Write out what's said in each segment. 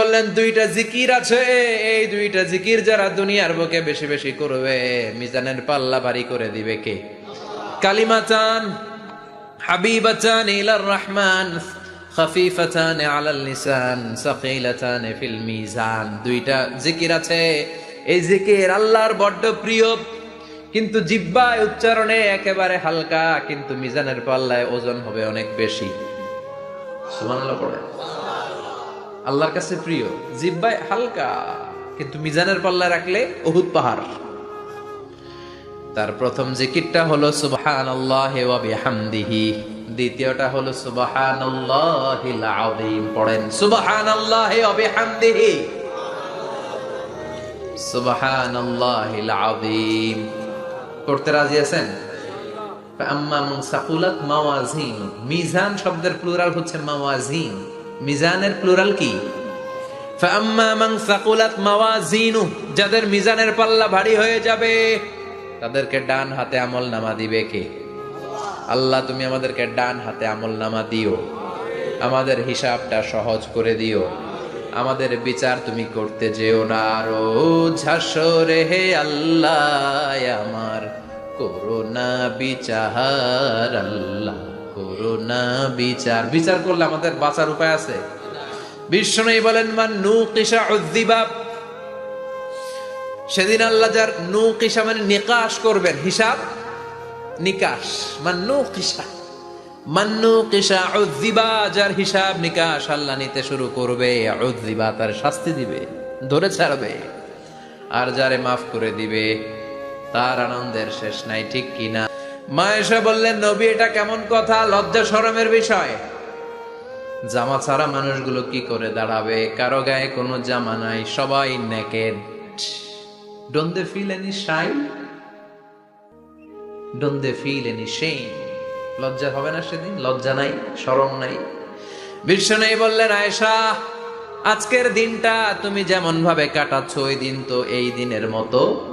বললেন, দুইটা জিকির আছে। এই দুইটা জিকির যারা দুনিয়ার বুকে বেশি বেশি করবে, মিজানের পাল্লা করে দিবে কে? কালিমা চান চান, ইলার রহমান আলাল সাকিলাতান ফিল মিজান। দুইটা জিকির আছে। এই জিকির আল্লাহর বড্ড প্রিয়। কিন্তু জিব্বায় উচ্চারণে একেবারে হালকা, কিন্তু মিজানের পাল্লায় ওজন হবে অনেক বেশি। পড়ে আল্লাহর কাছে প্রিয়। জিব্বায় হালকা, কিন্তু মিজানের পাল্লা রাখলে অহুত পাহাড়। তার প্রথম জিকিরটা হলো সুবহান বিহামদিহি। দ্বিতীয়টা হলো সুবহান আযীম। পড়েন সুবহান বিহামদিহি। সুবহান আযীম। পড়তে রাজি আছেন? আম্মা মান সাকুলাত মাওয়াজিন মিজান শব্দের প্লুরাল হচ্ছে মাওয়াজিন মিজানের প্লুরাল কি? যাদের মিজানের পাল্লা ভারী হয়ে যাবে, তাদেরকে ডান হাতে আমল নামা দিবে কে? আল্লাহ, তুমি আমাদেরকে ডান হাতে আমল নামা দিও। আমাদের হিসাবটা সহজ করে দিও। আমাদের বিচার তুমি করতে যেও না। আরও ঝাসরে হে আল্লাহ, আমার করোনা বিচার আল্লাহ। করোনা বিচার। বিচার করলে আমাদের বাঁচার উপায় আছে? বিষ্ণু বলেন, মান নু কিসা উদ্দিবাব সেদিন আল্লাহ যার নু কিসা মানে নিকাশ করবেন, হিসাব নিকাশ। মান্নু কিসা মান্নু কিসা উদ্দিবা যার হিসাব নিকাশ আল্লাহ নিতে শুরু করবে উদ্দিবা তার শাস্তি দিবে, ধরে ছাড়বে। আর যারে মাফ করে দিবে, তার আনন্দের শেষ নাই, ঠিক কিনা? মা এসে বললেন, নবী, এটা কেমন কথা? লজ্জা শরমের বিষয়। জামা ছাড়া মানুষগুলো কি করে দাঁড়াবে? কারও গায়ে কোনো জামা নাই, সবাই they feel any shy they feel any লজ্জা হবে না সেদিন? লজ্জা নাই? শরম নাই? বিশ্ব নেই বললেন, আয়েশা, আজকের দিনটা তুমি যেমন ভাবে কাটাচ্ছ, ওই দিন তো এই দিনের মতো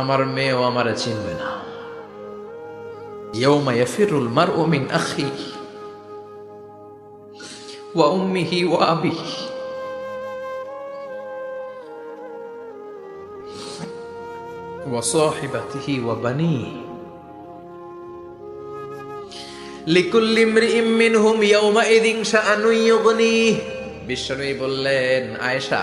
আমার মেয়েও আমারে চিনবে না يوم يفر المرء من أخيه وأمه وأبيه وصاحبته وبنيه لكل امرئ منهم يومئذ شأن يغنيه বিশ্বনবী বললেন আয়েশা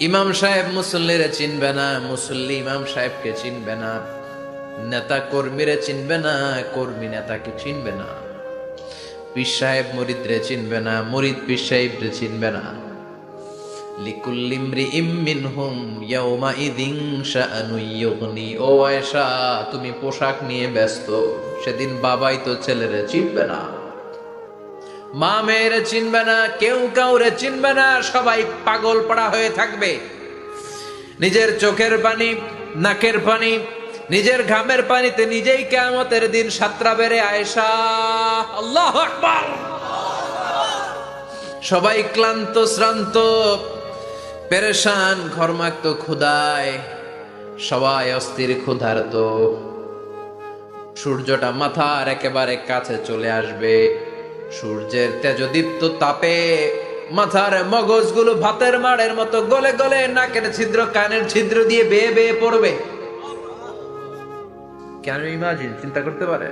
ইমাম সাহেব মুসল্লিরে চিনবে না, মুসল্লি ইমাম সাহেবকে চিনবে না, নেতা কর্মীরে চিনবে না, কর্মী নেতাকে চিনবে না। পীর সাহেব মরিদরে চিনবে না, মরিদ পীর সাহেবরে চিনবে না। লিকুল্লিমরি ইমিনহুম ইয়াউমা ইদিন শাআনু ইউগনি, ও আয়েশা, তুমি পোশাক নিয়ে ব্যস্ত, সেদিন বাবাই তো ছেলেরে চিনবে না। মা মেয়েরে চিনবে না, কেউ কাউরে চিনবে না, সবাই পাগল পড়া হয়ে থাকবে। নিজের চোখের পানি, নাকের পানি, নিজের ঘামের পানিতে নিজেই কেয়ামতের দিন সাতরা বেড়ে আয়েশা। আল্লাহ আকবার। সবাই ক্লান্ত, শ্রান্ত, পেরেশান, ঘরমাক্ত ক্ষুদায় সবাই অস্থির, ক্ষুধার্ত। সূর্যটা মাথার একেবারে কাছে চলে আসবে। সূর্যের তেজদীপ্ত তাপে মাথার মগজগুলো ভাতের মাড়ের মতো গলে গলে নাকের ছিদ্র, কানের ছিদ্র দিয়ে বেয়ে বেয়ে পড়বে। কেন ইমাজিন? চিন্তা করতে পারে?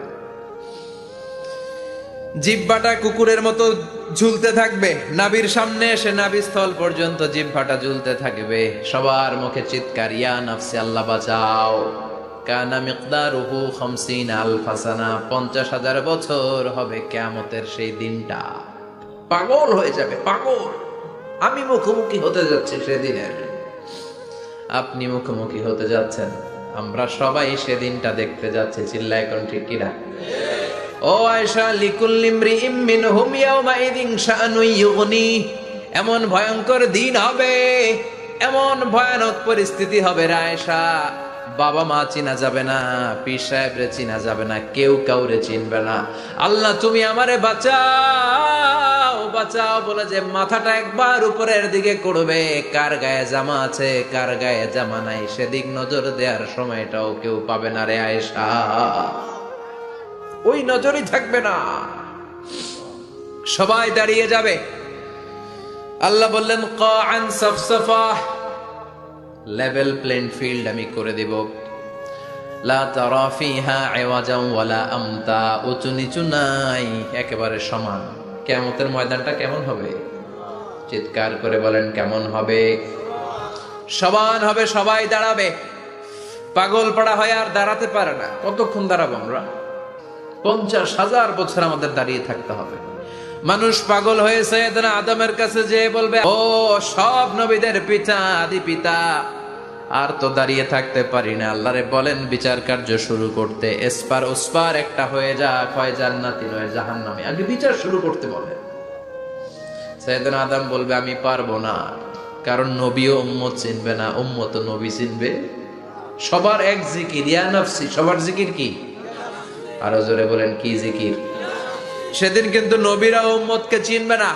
জিব্বাটা কুকুরের মতো ঝুলতে থাকবে। নাবির সামনে এসে নাবিস্থল পর্যন্ত জিব্বাটা ঝুলতে থাকবে। সবার মুখে চিৎকার, ইয়া নাফসি, আল্লাহ বাঁচাও। কানা মিকদারুহু খামসিন পঞ্চাশ হাজার বছর হবে কেয়ামতের সেই দিনটা। পাগল হয়ে যাবে, পাগল। আমি মুখোমুখি হতে যাচ্ছি সেদিনের। আপনি মুখোমুখি হতে যাচ্ছেন। আমরা সবাই সেদিনটা দেখতে যাচ্ছি চিল্লা এখন ঠিক কিনা? ও আয়সা লিকুল্লিমরি ইম্মিন হুম ইয়াউমা ইদিন শাআনুই ইউগনি। এমন ভয়ঙ্কর দিন হবে, এমন ভয়ানক পরিস্থিতি হবে রে আয়েশা। বাবা মা চিনা যাবে না, পীর সাহেবরে চিনা যাবে না, কেউ কাউরে চিনবে না। আল্লাহ, তুমি আমারে বাঁচাও বাঁচাও বলে যে মাথাটা একবার উপরের দিকে করবে। কার গায়ে জামা আছে, কার গায়ে জামা নাই, সেদিক নজর দেওয়ার সময়টাও কেউ পাবে না রে আয়েশা। ওই নজরই থাকবে না। সবাই দাঁড়িয়ে যাবে। আল্লাহ বললেন কান সফসফা। লেভেল প্লেন ফিল্ড আমি করে দেব। উঁচু নিচু নাই, একেবারে সমান। কেমতের ময়দানটা কেমন হবে? চিৎকার করে বলেন, কেমন হবে? সমান হবে, সবাই দাঁড়াবে। পাগল পাড়া হয় আর দাঁড়াতে পারে না। কতক্ষণ দাঁড়াবো আমরা? পঞ্চাশ হাজার বছর আমাদের দাঁড়িয়ে থাকতে হবে। মানুষ পাগল হয়েছে এদিন আদমের কাছে যে বলবে, ও, সব নবীদের পিতা, আদি পিতা, আর তো দাঁড়িয়ে থাকতে পারি না। আল্লাহরে বলেন, বিচার কার্য শুরু করতে এসপার ওসপার একটা হয়ে যা হয় জান্নাতি নয়, জাহান্নামে। আগে বিচার শুরু করতে বলে সৈয়দনা আদম বলবে, আমি পারব না, কারণ নবীও উম্মত চিনবে না, উম্মত নবী চিনবে সবার এক জিকির। ইয়া নফসি, সবার জিকির কি? আরও জোরে বলেন, কি জিকির? সেদিন কিন্তু নবীরা উম্মতকে চিনবে না।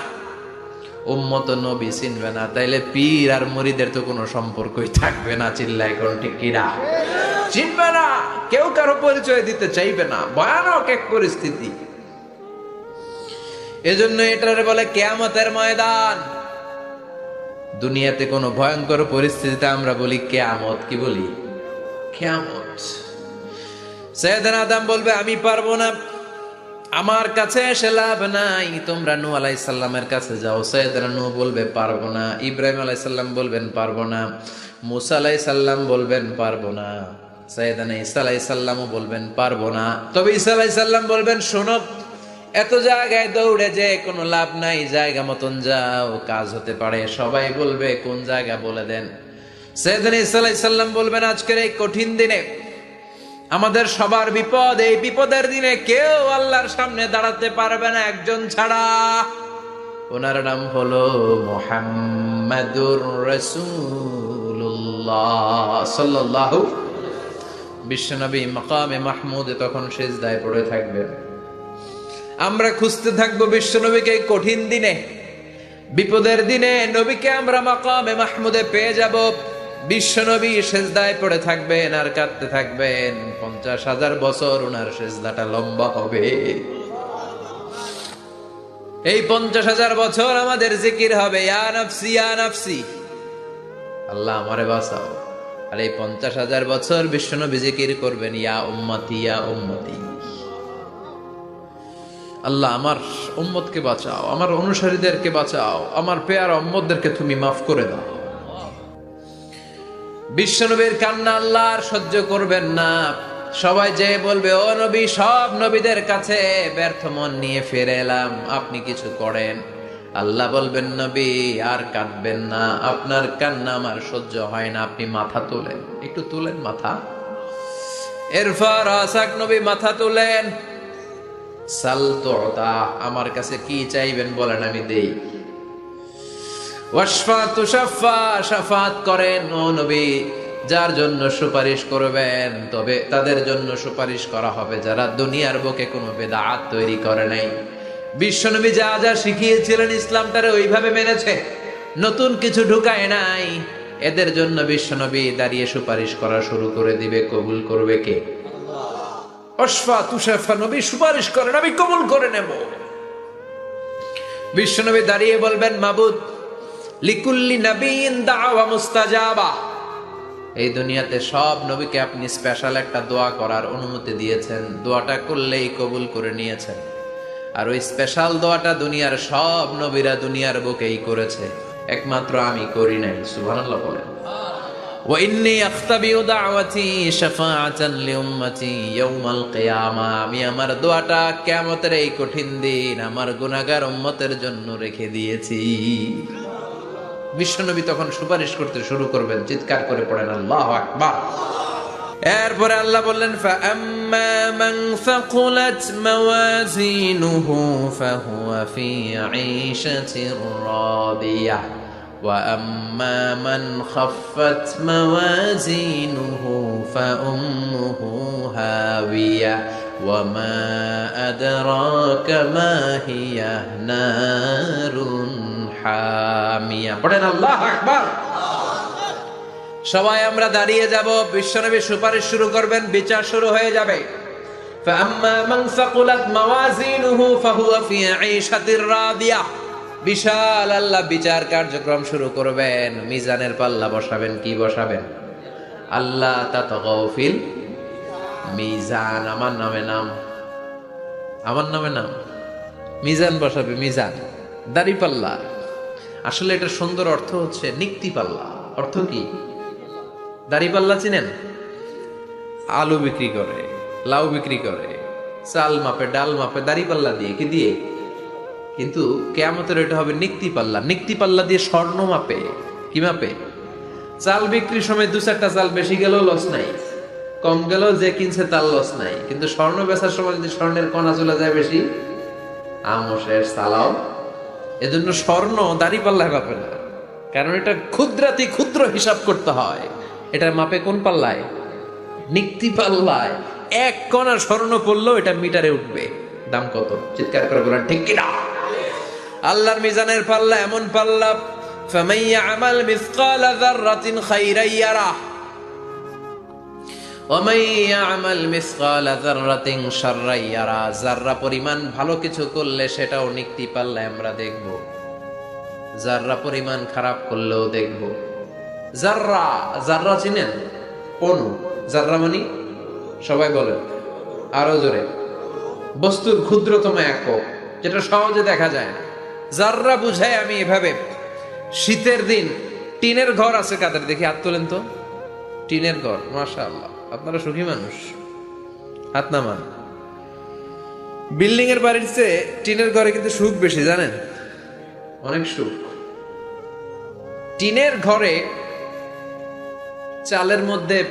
উম্মত নবী চিনবে না। তাইলে পীর আর মুরিদের তো কোনো সম্পর্কই থাকবে না চিল্লাই কোন ঠিক কিনা চিনবে না, কেউ কারও পরিচয় দিতে চাইবে না। ভয়ানক এক পরিস্থিতি। এজন্য এটারে বলে কেয়ামতের ময়দান। দুনিয়াতে কোনো ভয়ঙ্কর পরিস্থিতিতে আমরা বলি কেয়ামত, কি বলি? কেয়ামত। সৈয়দান আদম বলবে, আমি পারব না। আমার কাছে এসে লাভ নাই, তোমরা নু আলাই সাল্লামের কাছে যাও। সৈয়দানা নু বলবে, পারব না। ইব্রাহিম আলাই সাল্লাম বলবেন, পারব না। মুসা আলাই সাল্লাম বলবেন, পারব না। সৈয়দানা ইসা আলাই সাল্লামও বলবেন, পারব না। তবে ইসা আলাই সাল্লাম বলবেন, শোনো, এত জায়গায় দৌড়ে যে কোনো লাভ নাই, জায়গা মতন যাও, কাজ হতে পারে। সবাই বলবে, কোন জায়গা বলে দেন? সৈয়দানা ইসা আলাই সাল্লাম বলবেন, আজকের এই কঠিন দিনে আমাদের সবার বিপদ, এই বিপদের দিনে কেউ আল্লাহর সামনে দাঁড়াতে পারবে না একজন ছাড়া। ওনার নাম হলো মোহাম্মদুর রসুল্লাহ সাল্লাল্লাহু বিশ্বনবী মাকামে মাহমুদ তখন সেজদায় পড়ে থাকবেন আমরা খুঁজতে থাকব বিশ্বনবীকে কঠিন দিনে। বিপদের দিনে নবীকে আমরা মাকামে মাহমুদে পেয়ে যাব। বিশ্বনবী সেজদায় পড়ে থাকবেন আর কাঁদতে থাকবেন। পঞ্চাশ হাজার বছর ওনার সেজদাটা লম্বা হবে। এই পঞ্চাশ হাজার বছর আমাদের জিকির হবে আল্লাহ আমারে বাঁচাও। আর এই পঞ্চাশ হাজার বছর বিশ্বনবী জিকির করবেন, ইয়া উম্মতি ইয়া উম্মতি। আল্লাহ আমার উম্মতকে বাঁচাও, আমার অনুসারীদেরকে বাঁচাও, আমার পেয়ার উম্মতদেরকে তুমি মাফ করে দাও। বিশ্বনবীর কান্না আল্লাহ আর সহ্য করবেন না। সবাই যে বলবে, ও নবী, সব নবীদের কাছে ব্যর্থ মন নিয়ে ফিরে এলাম, আপনি কিছু করেন? আল্লাহ বলবেন, নবী, আর কাঁদবেন না, আপনার কান্না আমার সহ্য হয় না, আপনি মাথা তোলেন। একটু তুলেন মাথা। এরপর আসাক নবী মাথা তুলেন। সালতোতা আমার কাছে কি চাইবেন বলেন আমি দেই। শাফাত করেন ও নবী। যার জন্য সুপারিশ করবেন, তবে তাদের জন্য সুপারিশ করা হবে যারা দুনিয়ার বুকে কোনো বেদাত তৈরি করে নাই। বিশ্বনবী যা যা শিখিয়েছিলেন ইসলামটারে ওইভাবে মেনেছে। নতুন কিছু ঢুকায় নাই। এদের জন্য বিশ্বনবী দাঁড়িয়ে সুপারিশ করা শুরু করে দিবে, কবুল করবে কে? অশফা তুষাফা নবী সুপারিশ করেন, আমি কবুল করে নেব। বিশ্বনবী দাঁড়িয়ে বলবেন, মাবুদ লিকুল্লি নবীন দাওয়া মুস্তাজাবা এই দুনিয়াতে সব নবীকে আপনি স্পেশাল একটা দোয়া করার অনুমতি দিয়েছেন দোয়াটা করলেই কবুল করে নিয়েছেন আর ওই স্পেশাল দোয়াটা দুনিয়ার সব নবীরা দুনিয়ার বুকেই করেছে একমাত্র আমি করি নাই সুবহানাল্লাহ বলেন وإني أختبئ دعوتي شفاعة لأمتي يوم القيامة আমি আমার দোয়াটা কিয়ামতের এই কঠিন দিন আমার গুনাহগার উম্মতের জন্য রেখে দিয়েছি বিশ্বনবী তখন সুপারিশ করতে শুরু করবেন চিৎকার করে পড়েন আল্লাহ আকবার এরপরে আল্লাহ বললেন فأما من ثقلت موازينه فهو في عيشة راضية وأما من خفت موازينه فأمه هاوية وما أدراك ما هي نار হামিয়া। পড়েন আল্লাহ আকবার। সবাই আমরা দাঁড়িয়ে যাব, বিশ্বনবী সুপারিশ শুরু করবেন, বিচার শুরু হয়ে যাবে। বিশাল আল্লাহ বিচার কার্যক্রম শুরু করবেন, মিজানের পাল্লা বসাবেন, কি বসাবেন? আল্লাহ তা তাতগৌফিল মিজান, আমার নামে নাম। আমার নামে নাম। মিজান বসাবে, মিজান। দাড়ি পাল্লা। আসলে এটা সুন্দর অর্থ হচ্ছে নিক্তি পাল্লা। অর্থ কি? দাড়ি পাল্লা চিনেন? আলু বিক্রি করে, লাউ বিক্রি করে, চাল মাপে, ডাল মাপে, দাড়ি পাল্লা দিয়ে কি দিয়ে? কিন্তু কেয়ামতের এটা হবে নিক্তি পাল্লা। নিক্তি পাল্লা দিয়ে স্বর্ণ মাপে, কি মাপে? চাল বিক্রির সময় দু চারটা চাল বেশি গেলেও লস নাই। কম গেলেও যে কিনছে তার লস নাই। কিন্তু স্বর্ণ বেচার সময় যদি স্বর্ণের কণা চলে যায় বেশি আমসের সালাও এজন্য স্বর্ণ দাঁড়ি পাল্লায় মাপে না। কারণ এটা ক্ষুদ্রাতি ক্ষুদ্র হিসাব করতে হয়। এটার মাপে কোন পাল্লায়? নিক্তি পাল্লায়। এক কণা স্বর্ণ পড়লেও এটা মিটারে উঠবে। দাম কত? চিৎকার করে বলেন, ঠিক কিনা? আল্লাহর মিজানের পাল্লা এমন পাল্লা, ফামাইয়া আমাল মিসকালা যাররাতিন খাইরাইয়ারা জাররা পরিমাণ ভালো কিছু করলে সেটাও নিকটি পাল্লে আমরা দেখব। জাররা পরিমাণ খারাপ করলেও দেখব। জাররা জাররা চিনেন? পণু জাররামানি সবাই বলেন। আরও জোরে। বস্তুর ক্ষুদ্রতম একক, যেটা সহজে দেখা যায় না। জাররা বুঝায় আমি এভাবে। শীতের দিন, টিনের ঘর আছে কাদের? দেখি হাত তোলেন তো। টিনের ঘর মাশাল্লাহ আপনারা সুখী মানুষ। হাত নামান। বিল্ডিং এর বাড়ির চেয়ে টিনের ঘরে কিন্তু সুখ বেশি, জানেন? অনেক সুখ। টিনের ঘরে চালের মধ্যে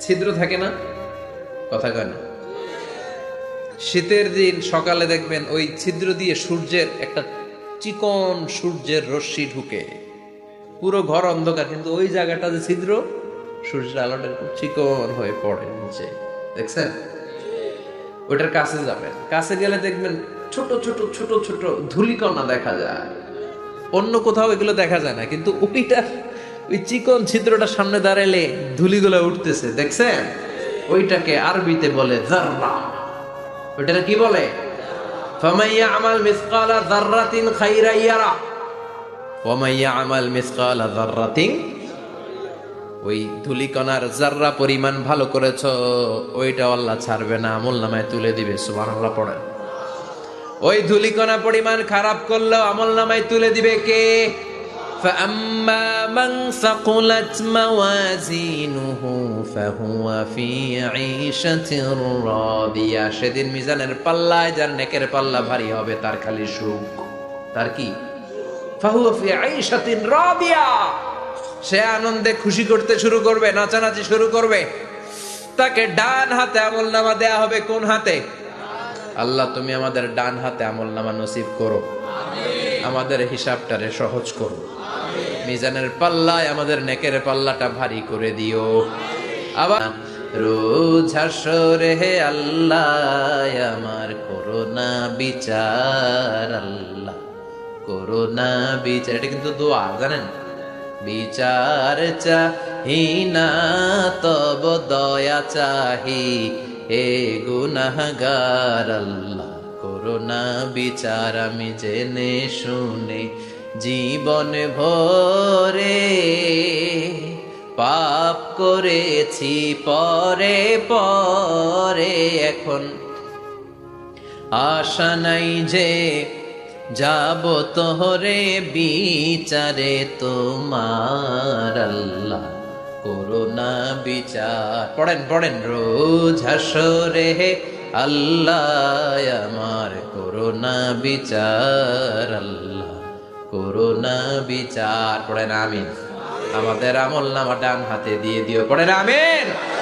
ছিদ্র থাকে না? কথা কয় না। শীতের দিন সকালে দেখবেন ওই ছিদ্র দিয়ে সূর্যের একটা চিকন সূর্যের রশ্মি ঢুকে। পুরো ঘর অন্ধকার, কিন্তু ওই জায়গাটা যে ছিদ্র সূর্যের আলোটা খুব চিকন হয়ে পড়ে নিচে। দেখছেন? ওটার কাছে যাবেন। কাছে গেলে দেখবেন ছোট ছোট ছোট ছোট ধুলিকণা দেখা যায়। অন্য কোথাও এগুলো দেখা যায় না, কিন্তু ওইটা, ওই চিকন ছিদ্রটা সামনে দাঁড়াইলে ধুলিগুলো উঠতেছে। দেখছেন? ওইটাকে আরবিতে বলে জাররা ওইটাকে কি বলে? ফামাইয়া আমাল মিসকালা জাররাতিন খাইরা ইয়ারা। ফামাইয়া আমাল মিসকালা জাররাতিন ওই ধুলিকণার জাররা পরিমাণ ভালো করেছ ওইটা আল্লাহ ছাড়বে না আমল নামায় তুলে দিবে সুবহানাল্লাহ পড়েন ওই ধুলিকণা পরিমাণ খারাপ করলেও আমল নামায় তুলে দিবে কে فأما من ثقلت موازينه فهو في عيشة راضية সেদিন মিজানের পাল্লায় যার নেকের পাল্লা ভারী হবে তার খালি সুখ তার কি ফাহু ফি আইশাতিন রাদিয়া সে আনন্দে খুশি করতে শুরু করবে, নাচানাচি শুরু করবে। তাকে ডান হাতে আমল নামা দেয়া হবে কোন হাতে? আল্লাহ, তুমি আমাদের ডান হাতে আমল নামা নসিব করো। আমাদের হিসাবটারে সহজ করো। মিজানের পাল্লায় আমাদের নেকের পাল্লাটা ভারী করে দিও। আবার রোজ হাসরে হে আল্লাহ, আমার করোনা বিচার, আল্লাহ, করোনা বিচার। এটা কিন্তু দোয়া, জানেন? বিচার চাহি না, তব দয়া চাহি। হে গুনাহগার আল্লাহ করোনা বিচার আমি জেনে শুনে, জীবন ভরে পাপ করেছি, পরে পরে এখন আশা নাই যে যাব তোহরে বিচারে তোমার আল্লাহ করোনা বিচার। পড়েন পড়েন, রোজ হাসরে আল্লাহ, আমার করোনা বিচার, আল্লাহ করোনা বিচার। পড়েন, আমিন। আমাদের আমল নামা ডান হাতে দিয়ে দিও। পড়েন, আমিন।